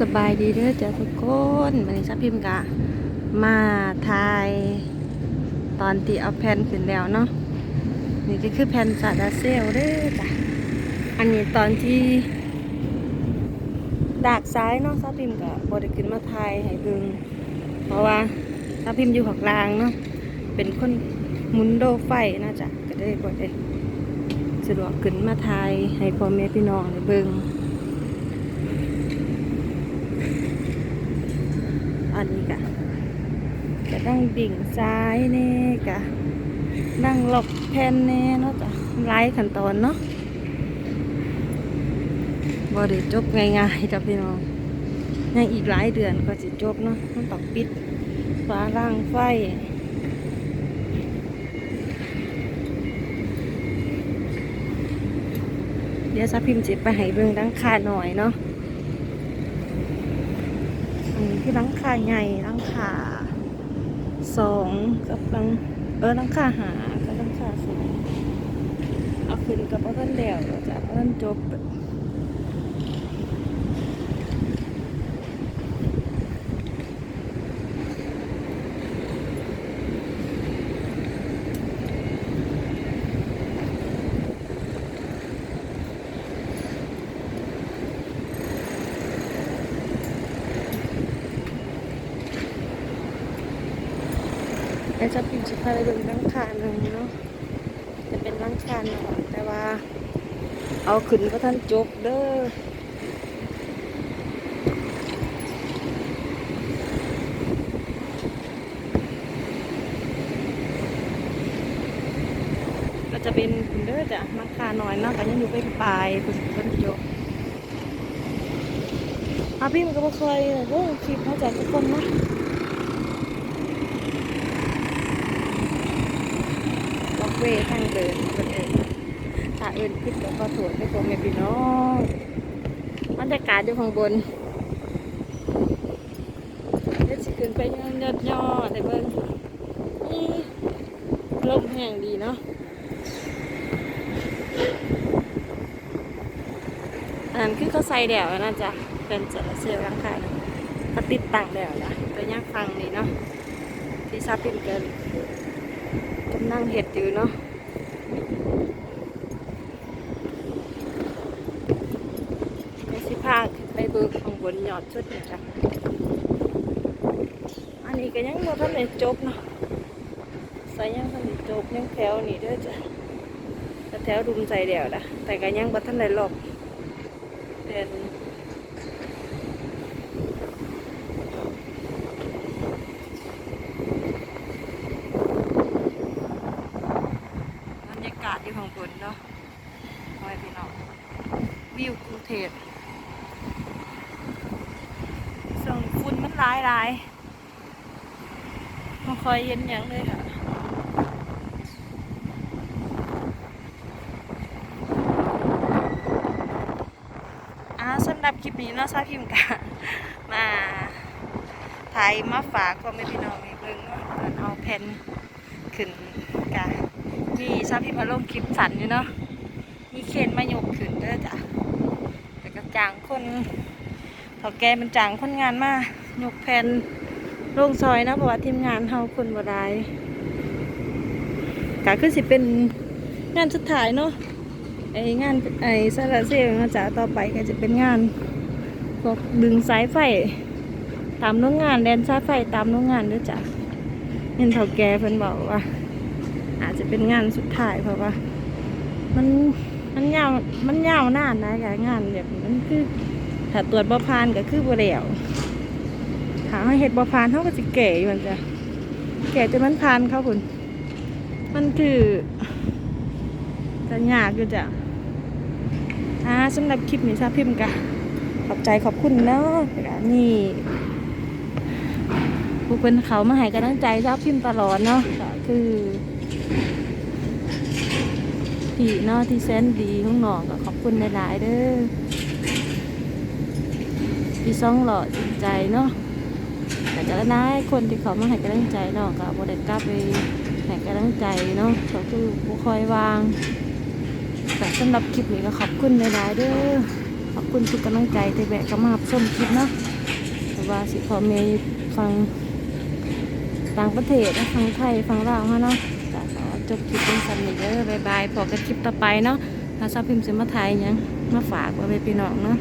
สบายดีเด้อจ้ะทุกคนวันนี้ชาพิมกะ มาทายตอนที่เอาแผ่นขึ้นแล้วเนาะนี่ก็คือแผ่นสาดาเซลเด้อจ้ะอันนี้ตอนที่ดากซ้ายเนาะชาพิมกะบไดขึ้นมาทายให้เบิ่งเพราะว่าชาพิมอยู่หักลางเนาะเป็นคนมุนโดไฟนะจ๊ะก็ได้บ่ได้สะดวกขึ้นมาทายให้พ่อแม่พี่น้องได้เบิ่ง อันนี้กะจะนั่งดิ่งซ้ายเน่กะนั่งหลบแผ่นเน่เนาะจ้ะไล่ขั้นตอนเนาะบ่ได้จบง่ายๆจ้ะพี่น้องยังอีกหลายเดือนก็จะจบเนาะต้องต้องปิดฟ้าร่างไฟเดี๋ยวซาพิมพ์จิไปให้เบิ่งดังคาหน่อยเนาะ ที่ลังคาใหญ่ลังคาสองกับลังเออลังคาหากับลังคาสองเอาขึ้นกับเอาท่านเดียวจะเอาท่านจบ แล้วจะพิมพ์สิพาไปเบิ่งหลังคาหนึ่งเนาะจะเป็นหลังคาหน่อยแต่ว่า เอาขึ้นก็ท่านจบเด้อจะเป็นคุณเด้อจ้ะหลังคาหน่อยเนาะก็ยังอยู่ไปปลายคุณท่นจบอาพี่มันก็บ่เคยโอ้คลิปมาจากทุกคนเนาะ ล็อก เวย์ทางเดินคนเองถ้าเอื่นพิษแล้วก็ถวดให้ผมแม่พี่น้องบรรยากาศอยู่ข้างบนเดี๋ยวสิขึ้นไปยอดยอดยอดให้เบิ่งนี่ลมแห้งดีเนาะอันนั้นคือเขาใส่แดวนะจ๊ะเป็นจระเซลร่างกายนะเขาติดตั้งแดวนะตัวย่างฟังนี่เนาะที่ซาปินเกิน กำลังเห็ดอยู่เนาะในสิพาขึ้นไปเบิกข้างบนยอดชุดเนี่ยจ้ะอันนี้ก็ยังบ่ทันได้จบเนาะใส่ยังทันได้จบยังแถวนี่เด้อจ้ะแต่แถวรุมใจเดียวนะแต่ก็ยังบ่ทันได้รอบเป็นบรรยากาศอยู่ข้างบนเนาะไว้พี่น้องวิวกรุงเทพส่งฝุ่นมันหลายหลายไมาคอยเย็นหยังเลยค่ะอ่าสำหรับคลิปนี้เนาะซาพิมพ์กะมาถ่ายมาฝากก็ไม่พี่น้องมีเบิ่งว่าตอนเอาแผ่นขึ้นกะ มีซาพิมพ์มาลงคลิปสันอยู่เนาะมีเคนมายกขึ้นเด้อจ้ะแต่กระจางคนเถาแกมันจางคนงานมายกแผ่นลงซอยนะเพราะว่าทีมงานเฮาคนบ่ได้กะคือสิเป็นงานสุดท้ายเนาะไองานไอซาลาเซลล์นะจ๊ะต่อไปก็จะเป็นงานพวกดึงสายไฟ ตามโรงงานแดนสายไฟตามโรงงานด้วยจ้ะเห็นเถ่าแกเพิ่นบอกว่า อาจจะเป็นงานสุดท้ายเพราะว่า มันมันยาวมันยาวนานนะกงานแบบนี้มันคือถ้าตรวจบ่ผ่านก็คือบ่แล้วถ้าเราเฮ็ดบ่ผ่านเขาก็สิแก่อยู่มันจ้ะแก่จนมันผ่านเขาคุณมันคือจะยากอยู่จ้ะอ่าสำหรับคลิปนี้ซาพิมพ์กะขอบใจขอบคุณเนาะนี่ผู้เป็นเขามาให้กำลังใจซาพิมพ์ตลอดเนาะก็คือ พี่เนาะที่แสนดีของหนองก็ขอบคุณหลายๆเด้อพี่ซ่องหล่อจริงใจเนาะแต่ก็นายคนที่เขามาให้กำลังใจเนาะก็บ่ได้กลับไปให้กำลังใจเนาะเขาคือผู้คอยวางแต่สำหรับคลิปนี้ก็ขอบคุณหลายๆเด้อขอบคุณทุกกำลังใจที่แบกก็มารับชมคลิปเนาะแต่ว่าสิพอเมย์ฟังต่างประเทศนะฟังไทยฟังลาวฮะเนาะ จบคลิปเป็นสันนิเด้อบายบายพอกันคลิปต่อไปเนาะถ้าชอบพิมพ์สิมาไทยยังมาฝากไว้พี่น้องเนาะ